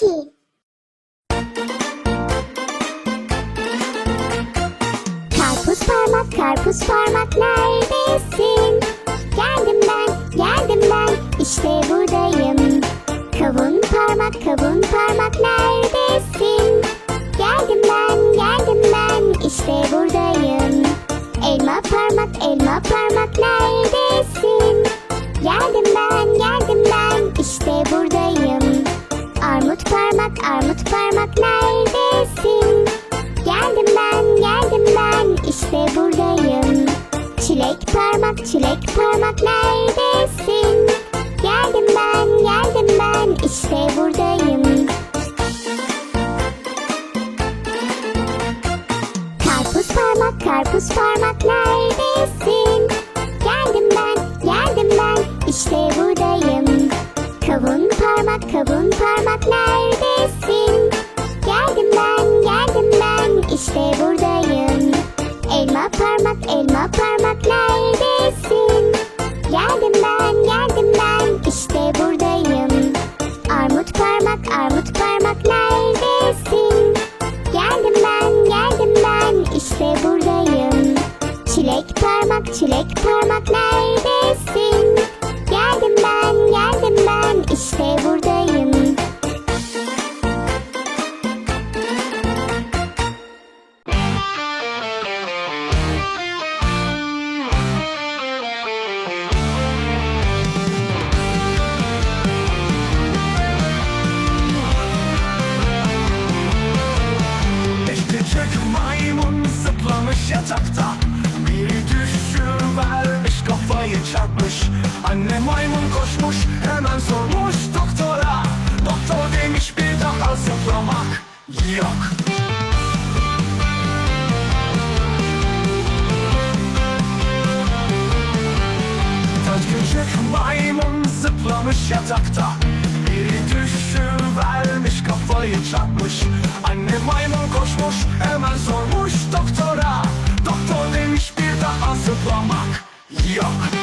Cookie. Karpuz parmak, karpuz parmak neredesin? Geldim ben, geldim ben, işte buradayım. Kavun parmak, kavun parmak neredesin? Geldim ben, geldim ben, işte buradayım. Elma parmak, elma parmak neredesin? Geldim ben, armut parmak neredesin? Geldim ben, geldim ben, işte buradayım. Çilek parmak, çilek parmak neredesin? Geldim ben, geldim ben, işte buradayım. Karpuz parmak, karpuz parmak neredesin? Geldim ben, geldim ben, işte buradayım. Kavun parmak, kavun parmak neredesin? Sormuş doktora. Doktor demiş bir daha zıplamak yok. Dört küçük maymun zıplamış yatakta. Biri düşüvermiş kafayı çarpmış. Anne maymun koşmuş hemen sormuş doktora. Doktor demiş bir daha zıplamak yok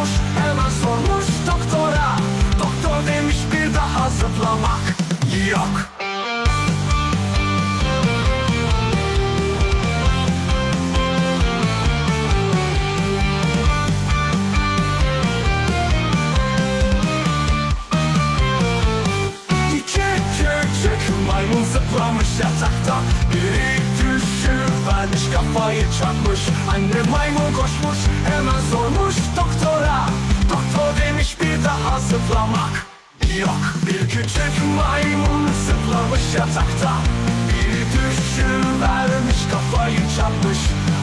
koşmuş hemen sormuş doktora. Doktor demiş bir daha zıplamak yok daha zıplamak yok. Bir küçük maymun zıplamış yatakta. Biri düşüvermiş kafayı çarpmış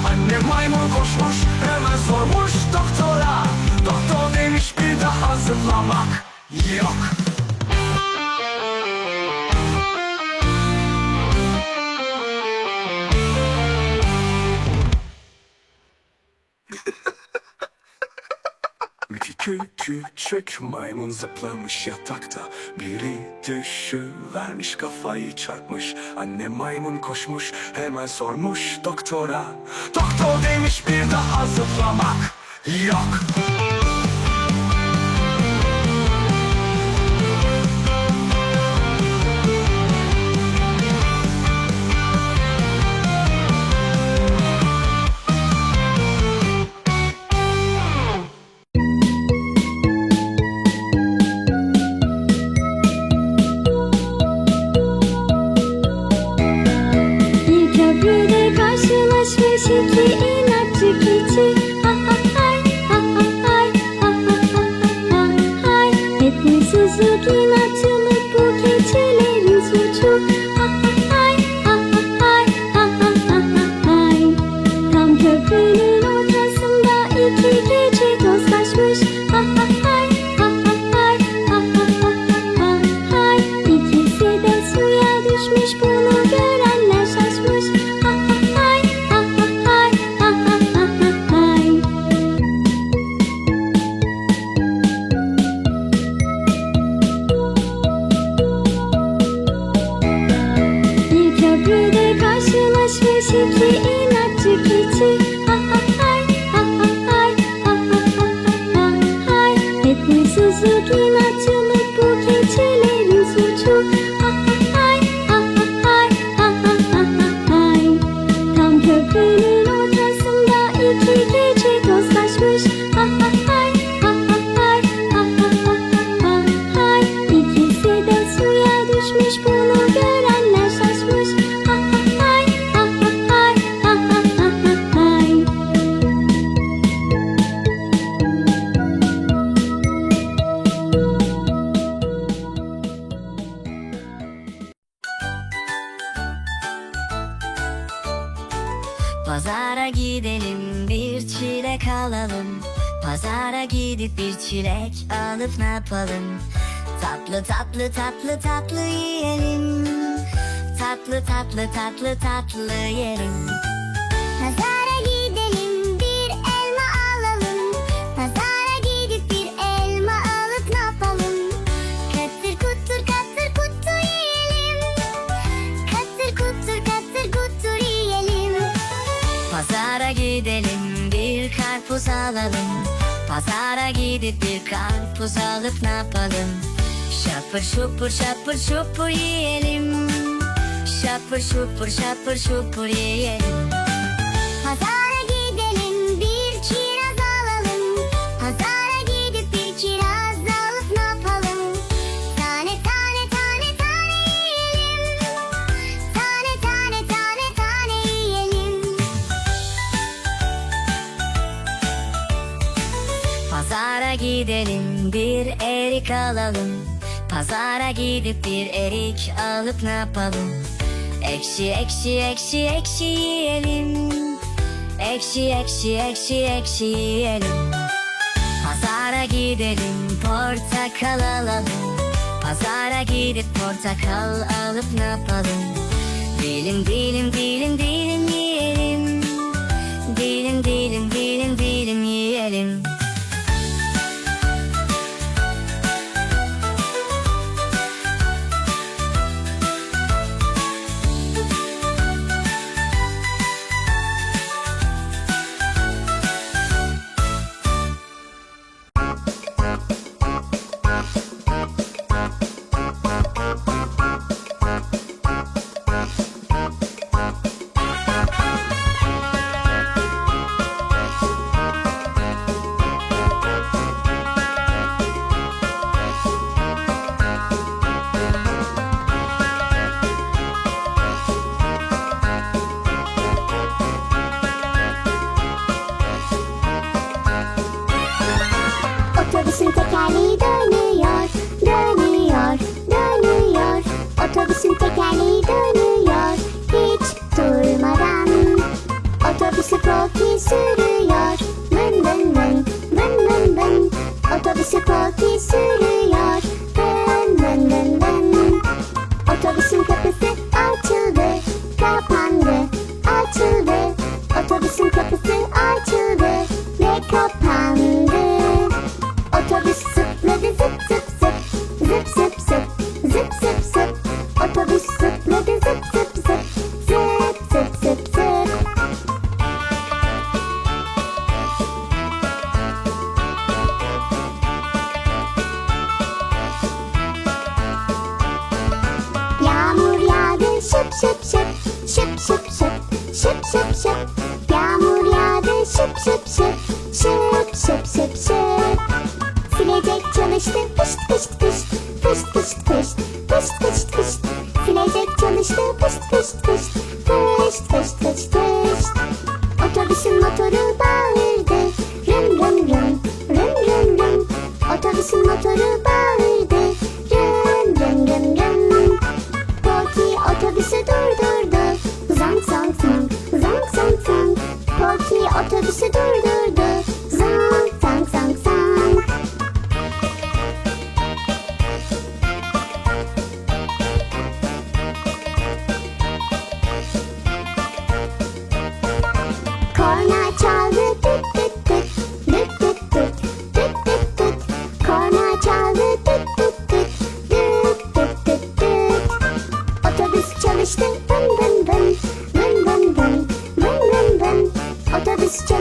Anne maymun koşmuş hemen sormuş doktora. Doktor demiş bir daha zıplamak yok İki küçük maymun zıplamış yatakta. Biri düşüvermiş kafayı çarpmış. Anne maymun koşmuş hemen sormuş doktora. Doktor demiş bir daha zıplamak yok to do. Çilek alıp ne yapalım Tatlı tatlı tatlı tatlı yiyelim Tatlı tatlı tatlı tatlı yiyelim Pazara gidelim bir elma alalım. Pazara gidip bir elma alıp ne yapalım? Katır kutur katır kutur yiyelim. Katır kutur katır kutur yiyelim. Pazara gidelim bir karpuz alalım Pazara gidip bir karpuz alıp ne yapalım? Şapır şupur şapır şupur yiyelim. Şapır şupur şapır şupur yiyelim gidelim bir erik alalım. Pazara gidip bir erik alıp ne yapalım? Ekşi ekşi ekşi ekşi yiyelim. Ekşi ekşi ekşi ekşi yiyelim. Pazara gidelim portakal alalım. Pazara gidip portakal alıp ne yapalım? Dilim dilim dilim dilim yiyelim Otobüsü durdurdu. Zang zang zang zang Korna çaldı tıt tıt tıt Tıt tıt tıt Tıt tıt tıt Korna çaldı tıt tıt tıt Tıt tıt tıt tıt Otobüs çalıştı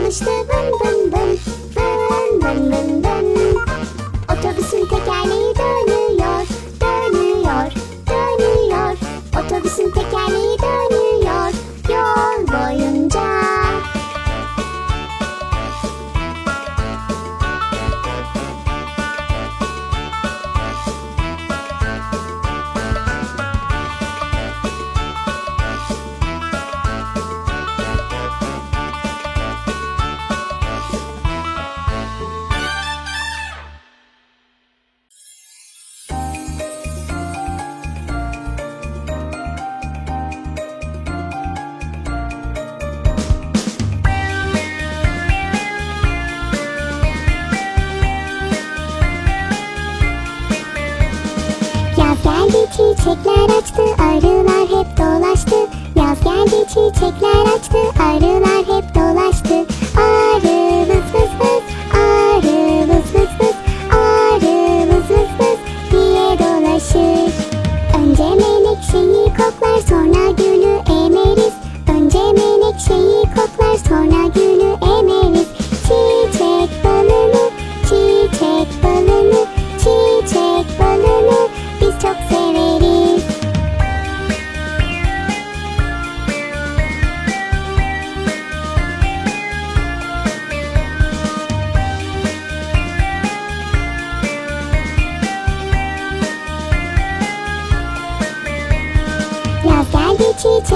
işte ben ben ben ben ben ben. Geldi çiçekler açtı, arılar hep dolaştı. Arı vız vız vız, arı vız vız vız, arı vız vız vız diye dolaşır. Önce menekşeyi koklar sonra gülü emeriz.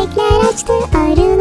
Çiçekler açtı, arılar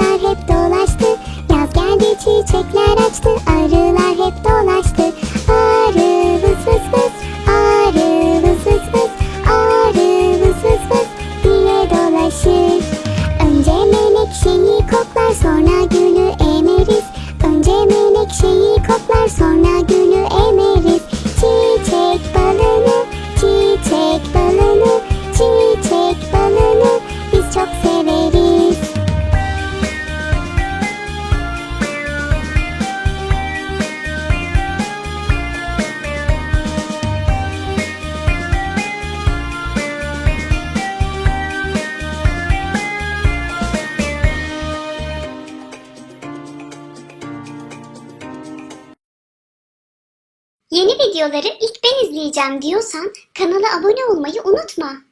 Yeni videoları ilk ben izleyeceğim diyorsan kanala abone olmayı unutma.